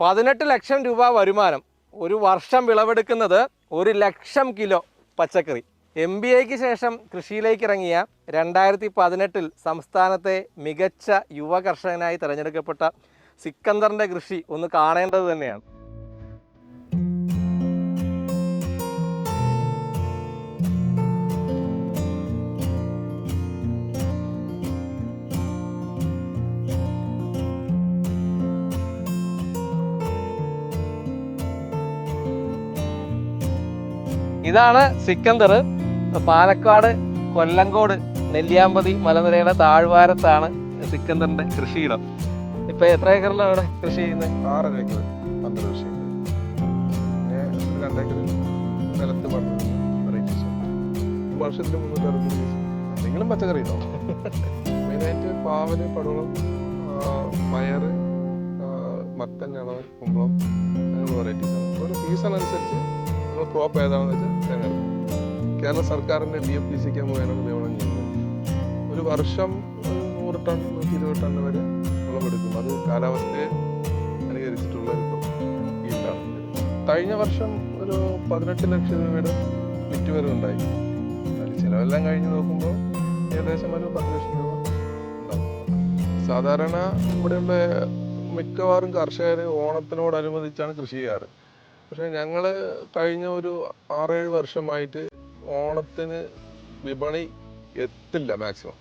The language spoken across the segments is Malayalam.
പതിനെട്ട് ലക്ഷം രൂപ വരുമാനം. ഒരു വർഷം വിളവെടുക്കുന്നത് ഒരു ലക്ഷം കിലോ പച്ചക്കറി. എം ബി എക്ക് ശേഷം കൃഷിയിലേക്ക് ഇറങ്ങിയ രണ്ടായിരത്തി പതിനെട്ടിൽ സംസ്ഥാനത്തെ മികച്ച യുവ കർഷകനായി തിരഞ്ഞെടുക്കപ്പെട്ട സിക്കന്ദറിന്റെ കൃഷി ഒന്ന് കാണേണ്ടത് തന്നെയാണ്. ഇതാണ് സിക്കന്ദർ. പാലക്കാട് കൊല്ലങ്കോട് നെല്ലിയാമ്പതി മലനിരയുടെ താഴ്വാരത്താണ് സിക്കന്ദറിന്റെ കൃഷിയിടം. ഇപ്പൊ എത്ര ഏക്കറിലാണ് അവിടെ കൃഷി ചെയ്യുന്നത്? ആറര ഏക്കർ പന്ത്രണ്ട് കൃഷി രണ്ടേക്കർ നിലത്ത് വർഷത്തിൽ മുന്നൂറ്റി എന്തെങ്കിലും പച്ചക്കറി ഉണ്ടാവും മെയിനായിട്ട് പാവൽ പടവളം പയറ് മത്തൻ ഇളവൻ കുമ്പളം അങ്ങനെയുള്ള വെറൈറ്റീസ് ആണ്. സീസൺ അനുസരിച്ച് നമ്മൾ ക്രോപ്പ് ഏതാണെന്ന് വെച്ചാൽ തിരഞ്ഞെടുക്കും കേരള സർക്കാരിന്റെ ഡി എഫ് പി സിക്ക് മുഖേന നിയമനം ചെയ്യുന്നത്. ഒരു വർഷം നൂറ് ടൺ നൂറ്റി ഇരുപത് ടൺ വരെ വിളവെടുക്കും. അത് കാലാവസ്ഥയെ അനുകരിച്ചിട്ടുള്ള ഒരു ഫീൽഡാണ്. കഴിഞ്ഞ വർഷം ഒരു പതിനെട്ട് ലക്ഷം രൂപയുടെ വിറ്റുവരവ് ഉണ്ടായി. അതിൽ ചിലവെല്ലാം കഴിഞ്ഞ് നോക്കുമ്പോൾ ഏകദേശം ഒരു പത്ത് ലക്ഷം രൂപ സാധാരണ ഇവിടെയുള്ള മിക്കവാറും കർഷകർ ഓണത്തിനോടനുബന്ധിച്ചാണ് കൃഷി ചെയ്യാറ്. പക്ഷേ ഞങ്ങൾ കഴിഞ്ഞ ഒരു ആറേഴ് വർഷമായിട്ട് ഓണത്തിന് വിപണി എത്തില്ല മാക്സിമം.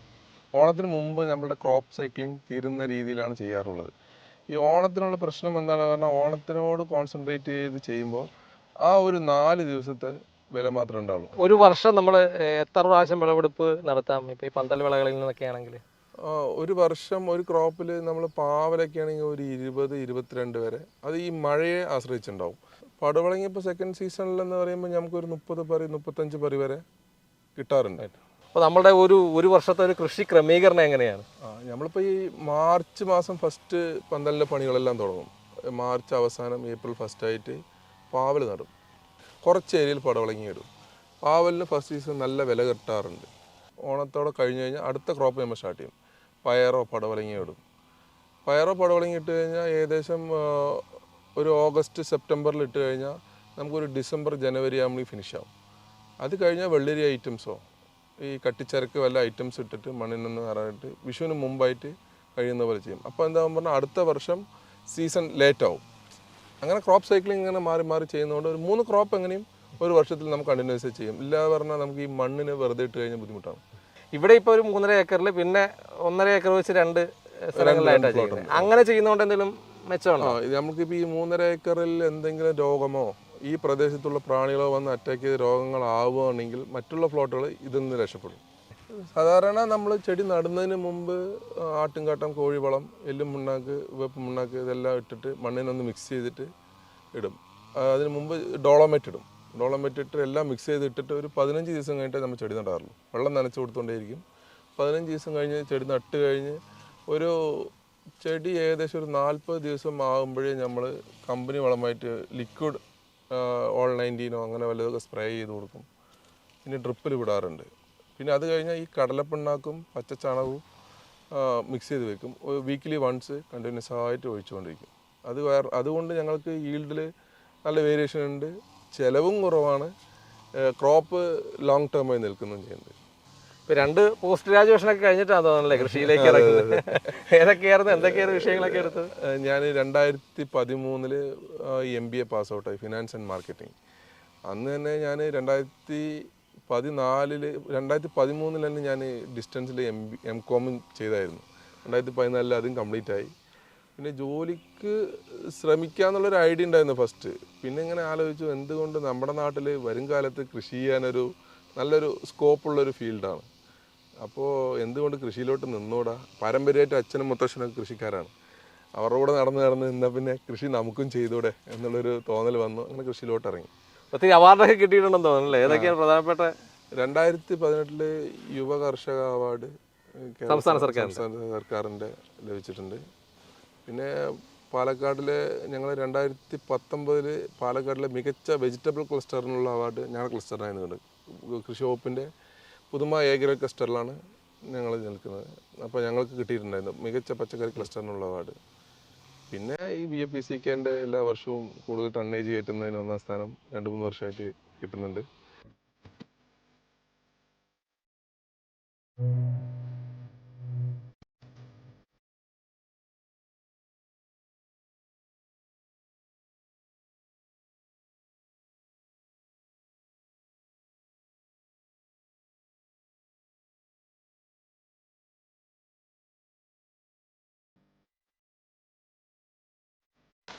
ഓണത്തിന് മുമ്പ് നമ്മുടെ ക്രോപ്പ് സൈക്ലിംഗ് തീരുന്ന രീതിയിലാണ് ചെയ്യാറുള്ളത്. ഈ ഓണത്തിനുള്ള പ്രശ്നം എന്താണ്? പറഞ്ഞാൽ ഓണത്തിനോട് കോൺസെൻട്രേറ്റ് ചെയ്ത് ചെയ്യുമ്പോൾ ആ ഒരു നാല് ദിവസത്തെ വില മാത്രമേ ഉണ്ടാവുള്ളൂ. ഒരു വർഷം നമ്മൾ എത്ര പ്രാവശ്യം വിളവെടുപ്പ് നടത്താം? ഇപ്പൊ ഈ പന്തൽ വിളകളിൽ നിന്നൊക്കെ ആണെങ്കിൽ. ഒരു വർഷം ഒരു ക്രോപ്പിൽ നമ്മൾ പാവലൊക്കെ ആണെങ്കിൽ ഒരു ഇരുപത് ഇരുപത്തിരണ്ട് വരെ. അത് ഈ മഴയെ ആശ്രയിച്ചിട്ടുണ്ടാവും. പടവളങ്ങിയപ്പോൾ സെക്കൻഡ് സീസണിൽ എന്ന് പറയുമ്പോൾ നമുക്കൊരു മുപ്പത് പറി മുപ്പത്തഞ്ച് പറി വരെ കിട്ടാറുണ്ട്. അപ്പോൾ നമ്മുടെ ഒരു ഒരു വർഷത്തെ ഒരു കൃഷി ക്രമീകരണം എങ്ങനെയാണ്? ആ നമ്മളിപ്പോൾ ഈ മാർച്ച് മാസം ഫസ്റ്റ് പന്തലിലെ പണികളെല്ലാം തുടങ്ങും. മാർച്ച് അവസാനം ഏപ്രിൽ ഫസ്റ്റ് ആയിട്ട് പാവൽ നടും. കുറച്ച് ഏരിയയിൽ പടവളങ്ങി ഇടും. പാവലിന് ഫസ്റ്റ് സീസൺ നല്ല വില കിട്ടാറുണ്ട്. ഓണത്തോടെ കഴിഞ്ഞ് കഴിഞ്ഞാൽ അടുത്ത ക്രോപ്പ് നമ്മൾ സ്റ്റാർട്ട് ചെയ്യും. പയറോ പടവലങ്ങിയോ ഇടും. പയറോ പടവലങ്ങി ഇട്ട് കഴിഞ്ഞാൽ ഏകദേശം ഒരു ഓഗസ്റ്റ് സെപ്റ്റംബറിൽ ഇട്ട് കഴിഞ്ഞാൽ നമുക്കൊരു ഡിസംബർ ജനുവരി ആകുമ്പോൾ ഫിനിഷ് ആവും. അത് കഴിഞ്ഞാൽ വെള്ളരി ഐറ്റംസോ ഈ കട്ടിച്ചരക്ക് വല്ല ഐറ്റംസ് ഇട്ടിട്ട് മണ്ണിനൊന്ന് നിറയിട്ട് വിഷുവിന് മുമ്പായിട്ട് കഴിയുന്ന പോലെ ചെയ്യും. അപ്പോൾ എന്താകും പറഞ്ഞാൽ അടുത്ത വർഷം സീസൺ ലേറ്റ് ആവും. അങ്ങനെ ക്രോപ്പ് സൈക്ലിംഗ് ഇങ്ങനെ മാറി മാറി ചെയ്യുന്നതുകൊണ്ട് ഒരു മൂന്ന് ക്രോപ്പ് എങ്ങനെയും ഒരു വർഷത്തിൽ നമുക്ക് കണ്ടിന്യൂസ് ചെയ്യും. ഇല്ലാതെ പറഞ്ഞാൽ നമുക്ക് ഈ മണ്ണിന് വെറുതെ ഇട്ട് കഴിഞ്ഞാൽ ബുദ്ധിമുട്ടാണ് ഇവിടെ ഇപ്പൊ ഒരു മൂന്നര ഏക്കറിൽ പിന്നെ ഒന്നര ഏക്കർ വെച്ച് രണ്ട് സ്ഥലങ്ങളിലായിട്ടാണ് ചെയ്യുന്നത് അങ്ങനെ ചെയ്യുന്നതുകൊണ്ട് എന്തെങ്കിലും മെച്ചമാണോ നമുക്കിപ്പോ നമുക്കിപ്പോൾ ഈ മൂന്നര ഏക്കറിൽ എന്തെങ്കിലും രോഗമോ ഈ പ്രദേശത്തുള്ള പ്രാണികളോ വന്ന് അറ്റാക്ക് ചെയ്ത് രോഗങ്ങളാവുകയാണെങ്കിൽ മറ്റുള്ള ഫ്ലോട്ടുകൾ ഇതിൽ നിന്ന് രക്ഷപ്പെടും. സാധാരണ നമ്മൾ ചെടി നടുന്നതിന് മുമ്പ് ആട്ടുംകാട്ടം കോഴിവളം എല്ലും മുണ്ണാക്ക് വെപ്പ് മുണ്ണാക്ക് ഇതെല്ലാം ഇട്ടിട്ട് മണ്ണിനൊന്ന് മിക്സ് ചെയ്തിട്ട് ഇടും. അതിന് മുമ്പ് ഡോളോമെറ്റ് ഇടും. ഡോളോമെറ്റ് വെട്ടിട്ട് എല്ലാം മിക്സ് ചെയ്തിട്ടിട്ട് ഒരു പതിനഞ്ച് ദിവസം കഴിഞ്ഞിട്ട് നമ്മൾ ചെടി നടാറുള്ളൂ. വെള്ളം നനച്ച് കൊടുത്തുകൊണ്ടേയിരിക്കും പതിനഞ്ച് ദിവസം കഴിഞ്ഞ് ചെടി നട്ട് കഴിഞ്ഞ് ഒരു ചെടി ഏകദേശം ഒരു നാൽപ്പത് ദിവസം ആകുമ്പോഴേ നമ്മൾ കമ്പനി വളമായിട്ട് ലിക്വിഡ് ഓൾ നയന്റീനോ അങ്ങനെ വല്ലതൊക്കെ സ്പ്രേ ചെയ്ത് കൊടുക്കും. പിന്നെ ഡ്രിപ്പിൽ വിടാറുണ്ട്. പിന്നെ അത് കഴിഞ്ഞാൽ ഈ കടലപ്പിണ്ണാക്കും പച്ചച്ചാണകവും മിക്സ് ചെയ്ത് വെക്കും. വീക്കിലി വൺസ് കണ്ടിന്യൂസ് ആയിട്ട് ഒഴിച്ചുകൊണ്ടിരിക്കും. അത് അതുകൊണ്ട് ഞങ്ങൾക്ക് ഈൽഡിൽ നല്ല വേരിയേഷൻ ഉണ്ട്. ചിലവും കുറവാണ്. ക്രോപ്പ് ലോങ് ടേമായി നിൽക്കുന്നതും ചെയ്യുന്നത് ഇപ്പൊ രണ്ട് പോസ്റ്റ് ഗ്രാജുവേഷൻ ഒക്കെ കഴിഞ്ഞിട്ടാണ് തോന്നുന്നല്ലേ കൃഷിയിലേക്ക് ഇറങ്ങുന്നത്. ഏതൊക്കെയായിരുന്നു? എന്തൊക്കെയായിരുന്നു വിഷയങ്ങളൊക്കെ എടുത്തത്? ഞാൻ രണ്ടായിരത്തി പതിമൂന്നിൽ എം ബി എ പാസ് ഔട്ടായി ഫിനാൻസ് ആൻഡ് മാർക്കറ്റിംഗ് അന്ന് തന്നെ ഞാൻ രണ്ടായിരത്തി പതിനാലിൽ രണ്ടായിരത്തി പതിമൂന്നിൽ തന്നെ ഞാൻ ഡിസ്റ്റൻസിൽ എം ബി എം കോമും ചെയ്തായിരുന്നു. രണ്ടായിരത്തി പതിനാലിൽ അതും കംപ്ലീറ്റ് ആയി. പിന്നെ ജോലിക്ക് ശ്രമിക്കുക എന്നുള്ളൊരു ഐഡിയ ഉണ്ടായിരുന്നു ഫസ്റ്റ് പിന്നെ ഇങ്ങനെ ആലോചിച്ചു എന്തുകൊണ്ട് നമ്മുടെ നാട്ടിൽ വരും കാലത്ത് കൃഷി ചെയ്യാനൊരു നല്ലൊരു സ്കോപ്പുള്ളൊരു ഫീൽഡാണ് അപ്പോൾ എന്തുകൊണ്ട് കൃഷിയിലോട്ട് നിന്നോടാ? പാരമ്പര്യമായിട്ട് അച്ഛനും മുത്തശ്ശനൊക്കെ കൃഷിക്കാരാണ്. അവരുടെ കൂടെ നടന്ന് നടന്ന് നിന്നാൽ പിന്നെ കൃഷി നമുക്കും ചെയ്തൂടെ എന്നുള്ളൊരു തോന്നൽ വന്നു. അങ്ങനെ കൃഷിയിലോട്ട് ഇറങ്ങി. ഒത്തിരി അവാർഡൊക്കെ കിട്ടിയിട്ടുണ്ടെന്ന് തോന്നുന്നല്ലേ ഏതൊക്കെയാണ് പ്രധാനപ്പെട്ട രണ്ടായിരത്തി പതിനെട്ടിൽ യുവ കർഷക അവാർഡ് സംസ്ഥാന സർക്കാരിന്റെ. സംസ്ഥാന സർക്കാരിന്റെ ലഭിച്ചിട്ടുണ്ട്. പിന്നെ പാലക്കാടിലെ ഞങ്ങൾ രണ്ടായിരത്തി പത്തൊമ്പതിൽ പാലക്കാടിലെ മികച്ച വെജിറ്റബിൾ ക്ലസ്റ്ററിനുള്ള അവാർഡ് ഞങ്ങളുടെ ക്ലസ്റ്ററിനായിരുന്നു കൃഷി വകുപ്പിന്റെ പുതുമ ഏകര ക്ലസ്റ്ററിലാണ് ഞങ്ങൾ നിൽക്കുന്നത്. അപ്പോൾ ഞങ്ങൾക്ക് കിട്ടിയിട്ടുണ്ടായിരുന്നു മികച്ച പച്ചക്കറി ക്ലസ്റ്ററിനുള്ള അവാർഡ് പിന്നെ ഈ ബി എ പി സി കെന്റെ എല്ലാ വർഷവും കൂടുതൽ ടണ്ണേജ് കയറ്റുന്നതിന് ഒന്നാം സ്ഥാനം രണ്ട് മൂന്ന് വർഷമായിട്ട് കിട്ടുന്നുണ്ട്.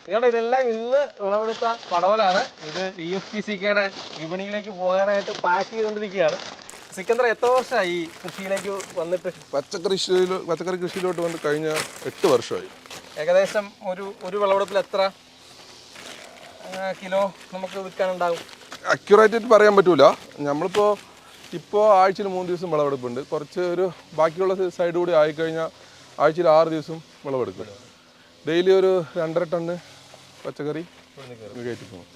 നിങ്ങളുടെ ഇതെല്ലാം ഇന്ന് വിളവെടുത്ത പടവലാണ്. ഇത് വി എഫ് പി സി കെയുടെ വിപണിയിലേക്ക് പോകാനായിട്ട് പാക്ക് ചെയ്തുകൊണ്ടിരിക്കുകയാണ്. സിക്കന്ദർ എത്ര വർഷമായി ഈ കൃഷിയിലേക്ക് വന്നിട്ട്? പച്ചക്കറി പച്ചക്കറി കൃഷിയിലോട്ട് വന്ന് കഴിഞ്ഞ എട്ട് വർഷമായി. ഏകദേശം ഒരു ഒരു വിളവെടുപ്പിൽ എത്ര കിലോ നമുക്ക് വിൽക്കാനുണ്ടാകും? അക്യുറേറ്റ് ആയിട്ട് പറയാൻ പറ്റൂല. നമ്മളിപ്പോൾ ഇപ്പോൾ ആഴ്ചയിൽ മൂന്ന് ദിവസം വിളവെടുപ്പുണ്ട്. കുറച്ച് ഒരു ബാക്കിയുള്ള സൈഡ് കൂടി ആയിക്കഴിഞ്ഞാൽ ആഴ്ചയിൽ ആറ് ദിവസം വിളവെടുക്കും. ഡെയിലി ഒരു രണ്ടര ടണ്ണ് പച്ചക്കറി കയറ്റി പോകും.